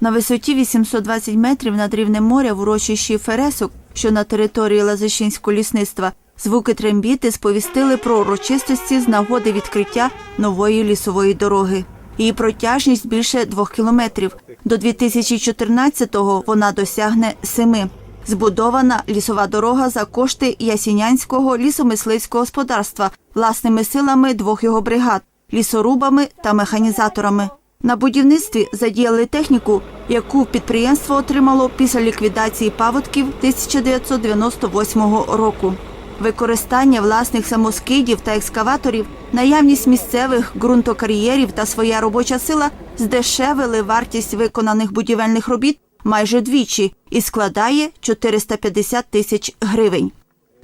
На висоті 820 метрів над рівнем моря в урочищі Фересок, що на території Лазищинського лісництва, звуки трембіти сповістили про урочистості з нагоди відкриття нової лісової дороги. Її протяжність більше двох кілометрів. До 2014-го вона досягне семи. Збудована лісова дорога за кошти Ясінянського лісомисливського господарства власними силами двох його бригад, лісорубами та механізаторами. На будівництві задіяли техніку, яку підприємство отримало після ліквідації паводків 1998 року. Використання власних самоскидів та екскаваторів, наявність місцевих ґрунтокар'єрів та своя робоча сила здешевили вартість виконаних будівельних робіт майже двічі і складає 450 тисяч гривень.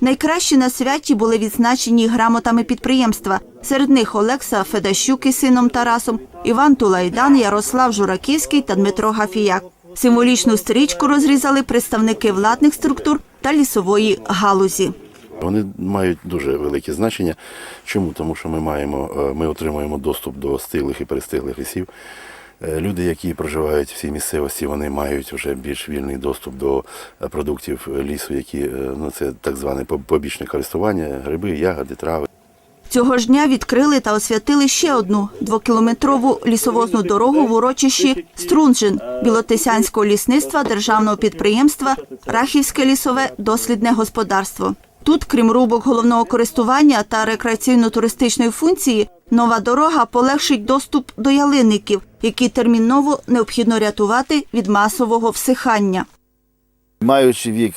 Найкращі на святі були відзначені грамотами підприємства. Серед них Олекса Федащук із сином Тарасом, Іван Тулайдан, Ярослав Жураківський та Дмитро Гафіяк. Символічну стрічку розрізали представники владних структур та лісової галузі. Вони мають дуже велике значення. Чому? Тому що ми маємо, е, ми отримуємо доступ до стиглих і перестиглих лісів. Е, Люди, які проживають в цій місцевості, вони мають вже більш вільний доступ до е, продуктів лісу, які ну це так зване побічне користування, гриби, ягоди, трави. Цього ж дня відкрили та освятили ще одну двокілометрову лісовозну дорогу в урочищі Струнжин Білотисянського лісництва державного підприємства Рахівське лісове дослідне господарство. Тут, крім рубок головного користування та рекреаційно-туристичної функції, нова дорога полегшить доступ до ялинників, які терміново необхідно рятувати від масового всихання. Маючи вік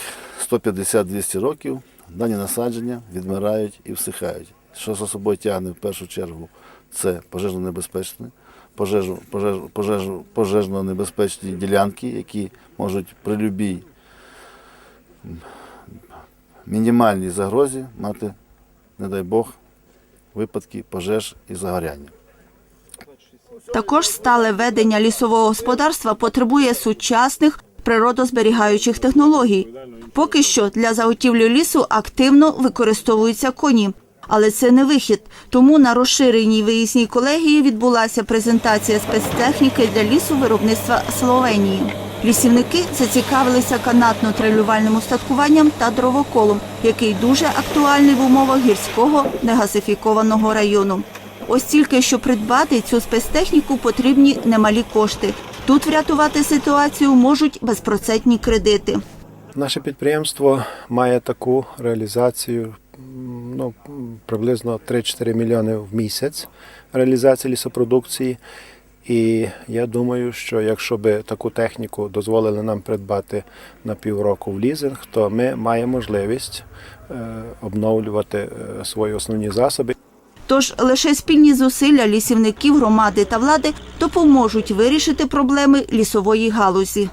150-200 років, дані насадження відмирають і всихають. Що за собою тягне в першу чергу, це пожежно-небезпечне, пожежу, пожежу, пожежу, пожежно-небезпечні ділянки, які можуть при любій мінімальній загрозі мати, не дай Бог, випадки пожеж і загоряння. Також стале ведення лісового господарства потребує сучасних природозберігаючих технологій. Поки що для заготівлі лісу активно використовуються коні. Але це не вихід. Тому на розширеній виїзній колегії відбулася презентація спецтехніки для лісу виробництва Словенії. Лісівники зацікавилися канатно-трелювальним устаткуванням та дровоколом, який дуже актуальний в умовах гірського негазифікованого району. Ось тільки що придбати цю спецтехніку потрібні немалі кошти. Тут врятувати ситуацію можуть безпроцентні кредити. Наше підприємство має таку реалізацію ну, приблизно 3-4 мільйони в місяць реалізації лісопродукції. І я думаю, що якщо би таку техніку дозволили нам придбати на півроку в лізинг, то ми маємо можливість е, обновлювати е, свої основні засоби. Тож лише спільні зусилля лісівників, громади та влади допоможуть вирішити проблеми лісової галузі.